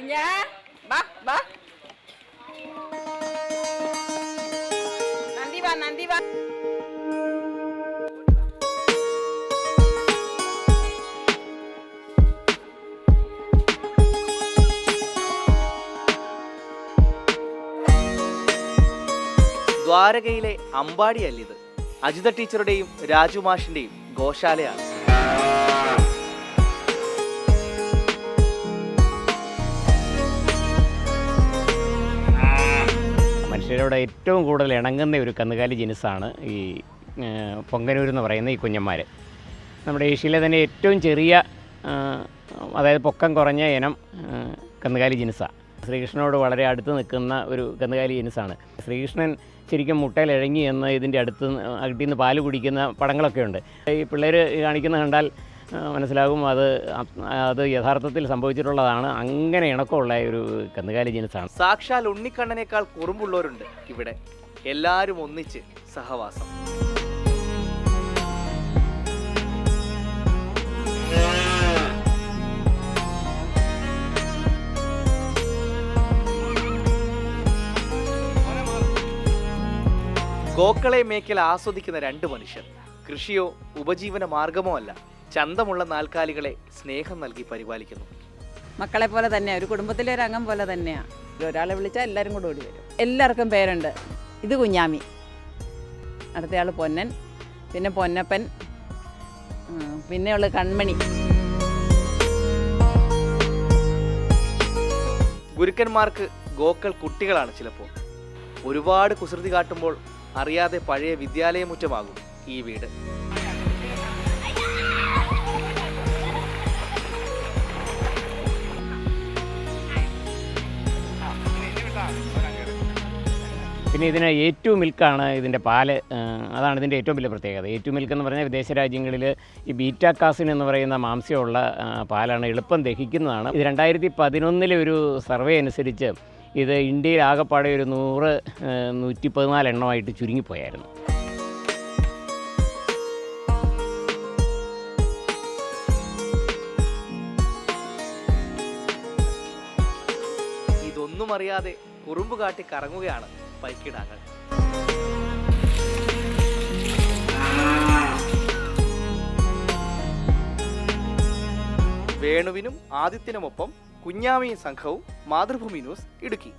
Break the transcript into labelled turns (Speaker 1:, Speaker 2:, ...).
Speaker 1: കുഞ്ഞാ വാ വാ നന്ദി വാ നന്ദി വാ
Speaker 2: ദ്വാരകയിലെ അമ്പാടിയല്ലിത്. അജിത ടീച്ചറുടെയും രാജു മാഷിന്റെയും ഗോശാലയാണ്.
Speaker 3: മനുഷ്യരോട് ഏറ്റവും കൂടുതൽ ഇണങ്ങുന്ന ഒരു കന്നുകാലി ജിനിസാണ് ഈ പൊങ്കനൂർ എന്ന് പറയുന്ന ഈ കുഞ്ഞന്മാർ നമ്മുടെ ഏഷ്യയിലെ തന്നെ ഏറ്റവും ചെറിയ അതായത് പൊക്കം കുറഞ്ഞ ഇനം കന്നുകാലി ജിനിസാണ് ശ്രീകൃഷ്ണനോട് വളരെ അടുത്ത് നിൽക്കുന്ന ഒരു കന്നുകാലി ജിനിസാണ്. ശ്രീകൃഷ്ണൻ ശരിക്കും മുട്ടയിൽ ഇഴങ്ങി എന്ന് ഇതിന്റെ അടുത്ത് അകട്ടിൽ നിന്ന് പാൽ കുടിക്കുന്ന പടങ്ങളൊക്കെ ഉണ്ട് ഈ പിള്ളേർ കാണിക്കുന്ന കണ്ടാൽ മനസ്സിലാകും. അത് അത് യഥാർത്ഥത്തിൽ സംഭവിച്ചിട്ടുള്ളതാണ്. അങ്ങനെ ഇണക്കമുള്ള ഒരു കന്നുകാലി ജനസാണ്
Speaker 2: സാക്ഷാൽ ഉണ്ണിക്കണ്ണനേക്കാൾ കുറുമ്പുള്ളവരുണ്ട് ഇവിടെ. എല്ലാവരും ഒന്നിച്ച് സഹവാസം. ഗോക്കളെ മേക്കൽ ആസ്വദിക്കുന്ന രണ്ട് മനുഷ്യർ. കൃഷിയോ ഉപജീവന മാർഗമോ അല്ല. ചന്തമുള്ള നാൽക്കാലികളെ സ്നേഹം നൽകി പരിപാലിക്കുന്നു.
Speaker 1: മക്കളെ പോലെ തന്നെയാണ് ഒരു കുടുംബത്തിലെ ഒരു അംഗം പോലെ തന്നെയാണ് ഒരാളെ വിളിച്ചാൽ എല്ലാവരും കൂടെ ഓടി വരും. എല്ലാവർക്കും പേരുണ്ട്. ഇത് കുഞ്ഞാമി. അടുത്തയാൾ പൊന്നൻ പിന്നെ പൊന്നപ്പൻ പിന്നെയുള്ള കൺമണി.
Speaker 2: ഗുരുക്കന്മാർക്ക് ഗോക്കൾ കുട്ടികളാണ് ചിലപ്പോൾ. ഒരുപാട് കുസൃതി കാട്ടുമ്പോൾ അറിയാതെ പഴയ വിദ്യാലയമുറ്റമാകും ഈ വീട്.
Speaker 3: പിന്നെ ഇതിന് ടു മിൽക്കാണ് ഇതിന്റെ പാൽ അതാണ് ഇതിന്റെ ഏറ്റവും വലിയ പ്രത്യേകത. ടു മിൽക്ക് എന്ന് പറഞ്ഞാൽ വിദേശ രാജ്യങ്ങളിൽ ഈ ബീറ്റാക്കാസിൻ എന്ന് പറയുന്ന മാംസ്യമുള്ള പാലാണ് എളുപ്പം ദഹിക്കുന്നതാണ്. ഇത് രണ്ടായിരത്തി പതിനൊന്നിലെ ഒരു സർവേ അനുസരിച്ച് ഇത് ഇന്ത്യയിൽ ആകെപ്പാടെ ഒരു നൂറ് നൂറ്റി പതിനാല് എണ്ണമായിട്ട് ചുരുങ്ങിപ്പോയായിരുന്നു.
Speaker 2: ഇതൊന്നും അറിയാതെ കുറുമ്പ് കാട്ടി കറങ്ങുകയാണ്. പൈക്കിടാങ്ങൾ വേണുവിനും ആദിത്യനുമൊപ്പം കുഞ്ഞാമിയും സംഘവും മാതൃഭൂമി ന്യൂസ് ഇടുക്കി.